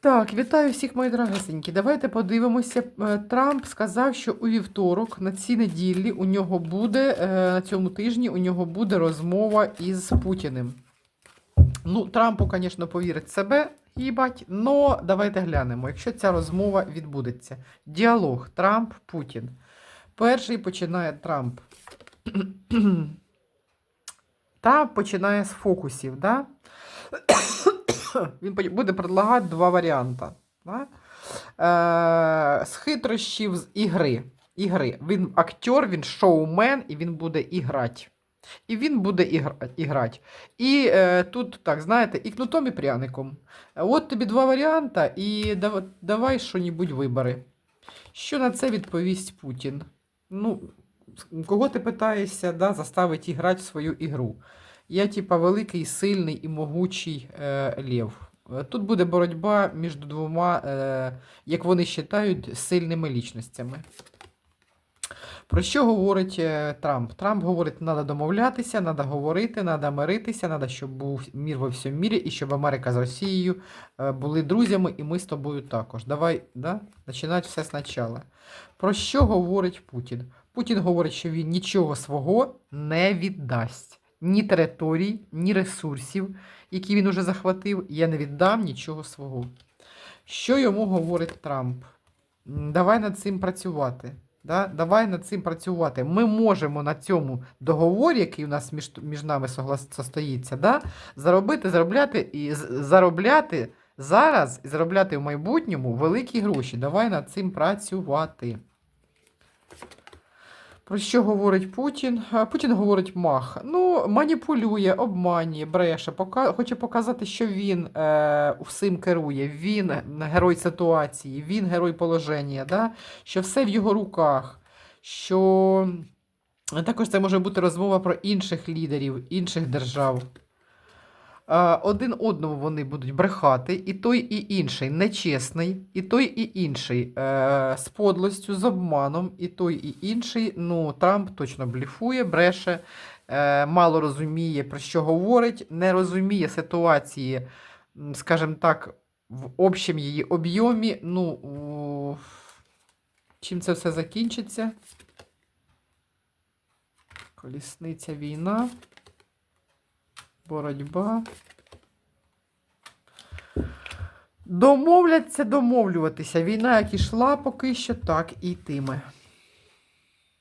Так, вітаю всіх, мої дорогесенькі. Давайте подивимося. Е, Трамп сказав, що у вівторок на цій неділі у нього буде, е, на цьому тижні у нього буде розмова із Путіним. Ну, Трампу, звісно, повірить себе, їбать, но давайте глянемо, якщо ця розмова відбудеться. Діалог Трамп-Путін. Перший починає Трамп. Трамп починає з фокусів, да? Він буде предлагати два варіанти. Да? Е, з хитрощів з ігри. ігри. Він актер, він шоумен, і він буде іграти. І він буде іграти. І е, тут, так, знаєте, і кнутом, і пряником. От тобі два варіанти, і дав- давай що-небудь вибери. Що на це відповість Путін? Ну, кого ти питаєшся да, заставити грати в свою ігру? Я, типа, великий, сильний і могучий е, лев. Е, Тут буде боротьба між двома, е, як вони вважають, сильними лічностями. Про що говорить е, Трамп? Трамп говорить, треба домовлятися, треба говорити, треба миритися, треба, щоб був мір во всьому мірі, і щоб Америка з Росією е, були друзями, і ми з тобою також. Давай да, починати все спочатку. Про що говорить Путін? Путін говорить, що він нічого свого не віддасть. Ні територій, ні ресурсів, які він уже захватив. Я не віддам нічого свого. Що йому говорить Трамп? Давай над цим працювати. Да? Давай над цим працювати. Ми можемо на цьому договорі, який у нас між, між нами состоїться, да? заробити, заробляти і заробляти зараз і заробляти в майбутньому великі гроші. Давай над цим працювати. Про що говорить Путін? Путін говорить мах. Ну, маніпулює, обманює, бреше, пока... хоче показати, що він е, всім керує, він герой ситуації, він герой положення, да? що все в його руках. Що також це може бути розмова про інших лідерів, інших держав. Е, Один одному вони будуть брехати, і той, і інший нечесний, і той, і інший е, з подлостю, з обманом, і той, і інший. Ну, Трамп точно бліфує, бреше, е, мало розуміє, про що говорить, не розуміє ситуації, скажімо так, в общем її об'ємі. Ну, чим це все закінчиться? Колісниця війна. Боротьба. Домовляться, домовлюватися. Війна, як ішла, поки що так і йтиме.